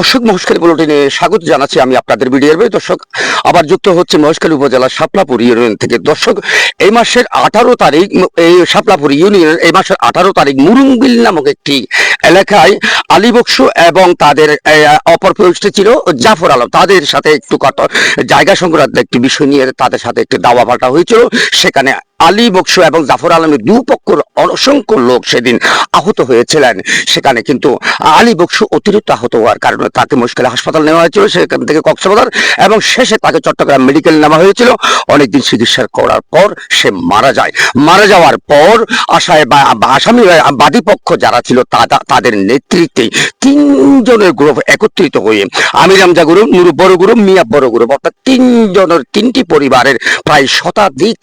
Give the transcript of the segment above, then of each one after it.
দর্শক মহেশখালী বুলেটিনে স্বাগত জানাচ্ছি আমি আপনাদের ভিডিওর দর্শক, আবার যুক্ত হচ্ছে মহেশখালী উপজেলার সাপলাপুর ইউনিয়ন থেকে। দর্শক, এই মাসের আঠারো তারিখ, এই সাপলাপুর ইউনিয়নের এই মাসের আঠারো তারিখ মুরুঙ্গিল নামক একটি এলাকায় আলী বক্সু এবং তাদের অপর পরিচিত ছিল জাফর আলম। তাদের সাথে একটু কথা জায়গা সংক্রান্ত একটি বিষয় নিয়ে তাদের সাথে একটি দাওয়া পাল্টা হয়েছিল। সেখানে আলী বক্সু এবং জাফর আলমের দুপক্ষর অসংখ্য লোক সেদিন আহত হয়েছিলেন। সেখানে কিন্তু আলী বক্সু অতিরিক্ত আহত হওয়ার কারণে তাকে মুশকিল হাসপাতাল নেওয়া হয়েছিল, সেখান থেকে কক্সবাজার এবং শেষে তাকে চট্টগ্রাম মেডিকেল নেওয়া হয়েছিল। অনেকদিন চিকিৎসা করার পর সে মারা যায়। মারা যাওয়ার পর আশায় বা আসামি, বাদী পক্ষ যারা ছিল তাদা- তাদের নেতৃত্বে তিনজনের গ্রুপ একত্রিত হয়ে আমির আমজা গ্রুপ নুরু বড় গ্রুপ মিয়া বড় গ্রুপ অর্থাৎ তিনজনের তিনটি পরিবারের প্রায় শতাধিক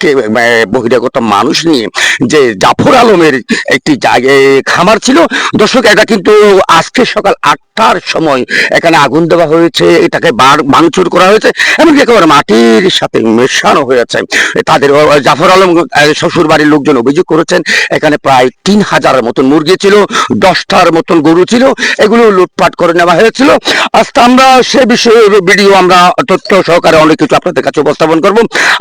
বহিরাগত মানুষ নিয়ে যে জাফর আলমের একটি জায়গায় খামার ছিল। দর্শক, এটা কিন্তু আজকে সকাল আটটার সময় এখানে আগুন দেওয়া হয়েছে, এটাকে বার- ভাঙচুর করা হয়েছে এমনকি একেবারে মাটির সাথে মেশানো হয়েছে তাদের জাফর আলম শ্বশুর বাড়ির লোকজন অভিযোগ করেছেন, এখানে প্রায় তিন হাজারের মতন মুরগি ছিল, দশটার মতন গরু ছিল এগুলো লুটপাট করে নেওয়া হয়েছিল। আজকে আমরা সে বিষয়ে ভিডিও আমরা তথ্য সহকারে অনেক কিছু আপনাদের কাছে উপস্থাপন করব।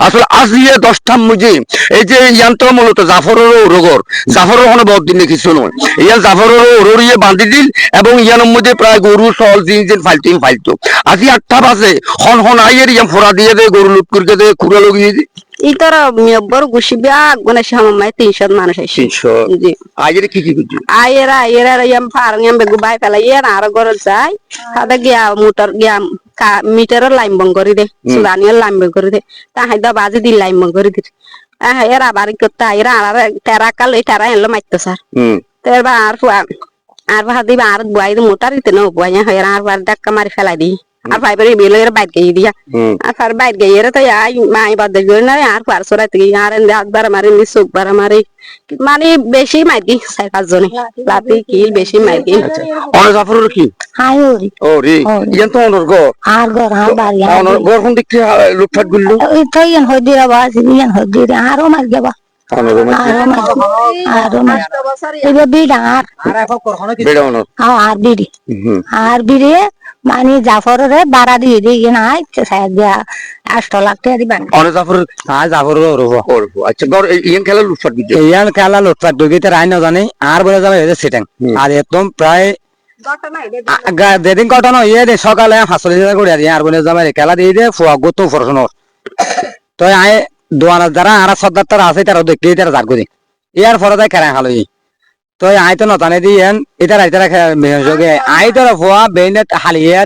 আসলে আজ ইয়ে দশটা মুজি, এই যে ইয়ান্ত মূলত জাফরেরও রোগর জাফরের কোনো বহুত দিন কিছু নয়। ইয়ান জাফরেরও রোরিয়ে বান্ধি দিল এবং ইয়ানোর মধ্যে প্রায় গরু সল জিন জিন ফালতু ফালতু আজি আটটা বাজে, হন হন, আইয়ের ইয়ান ফোড়া দিয়ে দে, গরু লুট করে দে কুড়া লগিয়ে দে। ইতর মানুষ জি কি কি ফারং বেগু বাই ফেলা ইয়ে আর ঘর যাই সাদা গিয়া মোটর গিয়া কা মিটারের লাইন বং করি দে সুদানিয়ার লাইন বং করি দে তা হাইদা বাজি দি লাইন বং করি দে আহ এরা বাড়ি করতে আয়েরা আর তেরা কাল এই তেরা এলো মাইতো স্যার হুম তের বা আর ফুয়া আর বা দিবা আর বুয়াই দি মোটার দিতে ন বুয়াই হয় আর বার ডাক্কা মারি ফেলাই দি আর ভাই বাড়ি বেলো এর বাইক গিয়ে দিয়া আর ফার বাইর গিয়ে তো আই মাই বাদ গই না আর ফার সরাই থেকে আর এনে একবার মারি নি চোখ বার মারি মানে বেশি মাইকি চার পাঁচ জনে লাতি কি বেশি মাইকি অন জাফরের কি হাই ওরি ও রে ও রে। ইয়ান তো অনর গো আর ঘর আর বাড়ি আর অনর গর কোন দিক থেকে লুটপাটগুলো ওই তো ইয়ান হই দিরা বাস ইয়ান হই দিরা আরও মার অনর আরও বিড়া মানে বাড়া দিয়ে দিয়ে ইয়ে নাই দিয়া আষ্ট লাখ টাকা দিবেন অন জাফরের আজ যাবর রব করব আচ্ছা গর ইয়ান খেলা লুটপাট দিতে ইয়ান খেলা লুটপাট দুর্গীতে রায় না জানি আর বলে যাবে এদের সিটেং আর একদম প্রায় আ- গা- যেদিন ঘটনা ইয়ে দে সকালে হাসলে করে দিয়ে আর বলে যাবে খেলা দিয়ে দিয়ে ফুয়া গত ফরসনর তো আই দোয়ানা যারা আর সর্দার তারা আছে, তারা দেখে তারা জার করি ইয়ার ফরে তাই খেলা খালো তো আই তো নতানে দিয়ে এন, এটা রাইতারা যোগে আই বেইনে হালিয়ে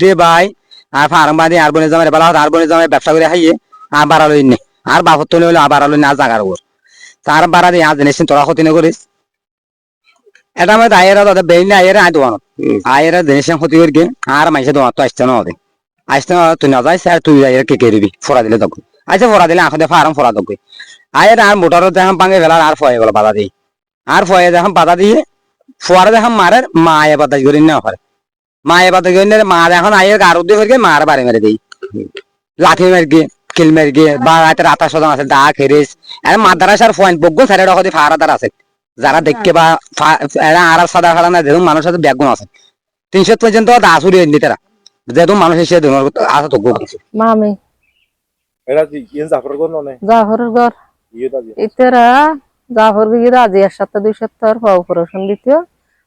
দিয়ে বাই, আর ফার্ম বাদি আর বনে যাবে বেলা আর বনে যাবে ব্যবসা করে খাইয়ে আর বাড়ালো নে। আর তো না জাগার উপর। তার বাড়া দিয়ে তোরা ক্ষতি না করিস। এটা আমি আয়েরা দাদা, বেইনে আয়েরা আই দোয়ানো আয়েরা জিনিস ক্ষতি করি আর মাইসে দোয়া তো আসতে না ওদের। আসতে না তুই না আর তুই কে কে দিবি ফোরা দিলে তখন। আচ্ছা ফোরা দিলে আঁখে ফার্ম ফোরা তখন আয়ের আর মোটর দেখাম পাঙ্গে ফেলা আর ফয়ে গেল বাধা দিয়ে আর ফয়ে দেখাম বাধা দিয়ে ফোয়ারে দেখাম মারের মা আয়ে বাতাস করি না ওখানে মা আয়ে বাতাস করি না মা এখন আয়ের গার উদ্যোগ করে মার বাড়ি মেরে দিই লাঠি মেরে গিয়ে কিল মেরে গিয়ে বা রাতের আঠাশ শতাংশ আছে দা খেরিস আর মাদ্রাসার পয়েন্ট বগ্গুন সাইডে ডকতি ফারাদার আছে যারা দেখকে বা এরা আর সাদা ফাড়া না যেরকম মানুষ আছে। ব্যাগুন আছে তিনশো পর্যন্ত দাস উড়িয়ে নি তারা যেরকম মানুষ এসে আছে তো গো মামি। এটা কি ইয়ে জাফরের ঘর ইয়ে ইতেরা জাফর গিয়ে রাজি এক সপ্তাহ দুই সপ্তাহ অপারেশন দিত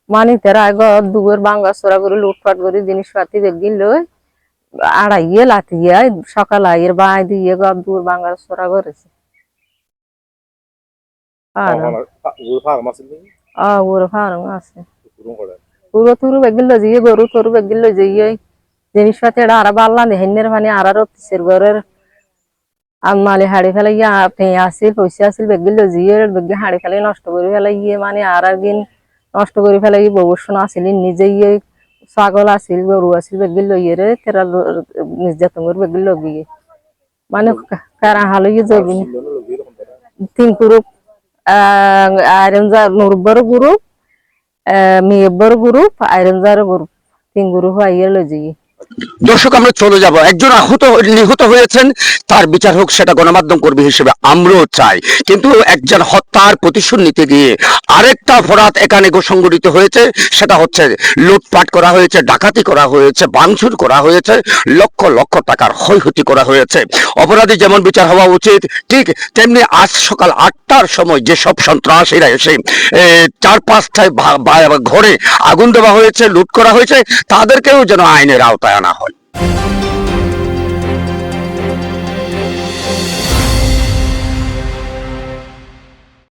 মানে তেরা আগর দুগর বাঙ্গা চোরা করে লুটপাট করে জিনিসপাতি বেগিন লই আড়াই গিয়ে গিয়ে সকাল আইয়ের বাই দিয়ে গর দুর চোরা করেছে। ওর ফার্ম আছে পুরো তুরু লই যাইয়ে গরু তরু বেগিন লই যাইয়ে জিনিসপাতি এটা আর বাল্লা নেহেনের মানে আর আর ঘরের আমালি হাড়ি ফেলে গিয়ে পেঁয়া আসিল পয়সা আসিল বেগিল জিয়ে বেগি হাড়ি ফেলে নষ্ট করে ফেলে গিয়ে মানে আর একদিন নষ্ট করে ফেলে গিয়ে ববসন নিজে গিয়ে ছাগল আসিল গরু আসিল বেগিল লইয়ে রে তেরা নির্যাতন করে বেগিল লগিয়ে মানে কারা হালো গিয়ে জবি লোন লোক এরকম তারা তিন গ্রুপ আয়রনজার নুরবর গ্রুপ মেয়েবর গ্রুপ আয়রনজার গ্রুপ তিন গ্রুপ আইয়ে লই যাই দর্শক, আমরা চলে যাব। একজন আহত, নিহত হয়েছেন, তার বিচার হোক, সেটা গণমাধ্যম কর্মী হিসেবে আমরাও চাই। কিন্তু একজন হত্যার প্রতিশোধ নিতে গিয়ে আরেকটা অপরাধ এখানে সংঘটিত হয়েছে, সেটা হচ্ছে লুটপাট করা হয়েছে, ডাকাতি করা হয়েছে, ভাঙচুর করা হয়েছে, লক্ষ লক্ষ টাকার ক্ষয়ক্ষতি করা হয়েছে। অপরাধী যেমন বিচার হওয়া উচিত, ঠিক তেমনি আজ সকাল আটটার সময় যেসব সন্ত্রাসীরা এসে চার পাঁচটায় ঘরে আগুন দেওয়া হয়েছে, লুট করা হয়েছে, তাদেরকেও যেন আইনের আওতায় আনা হয়।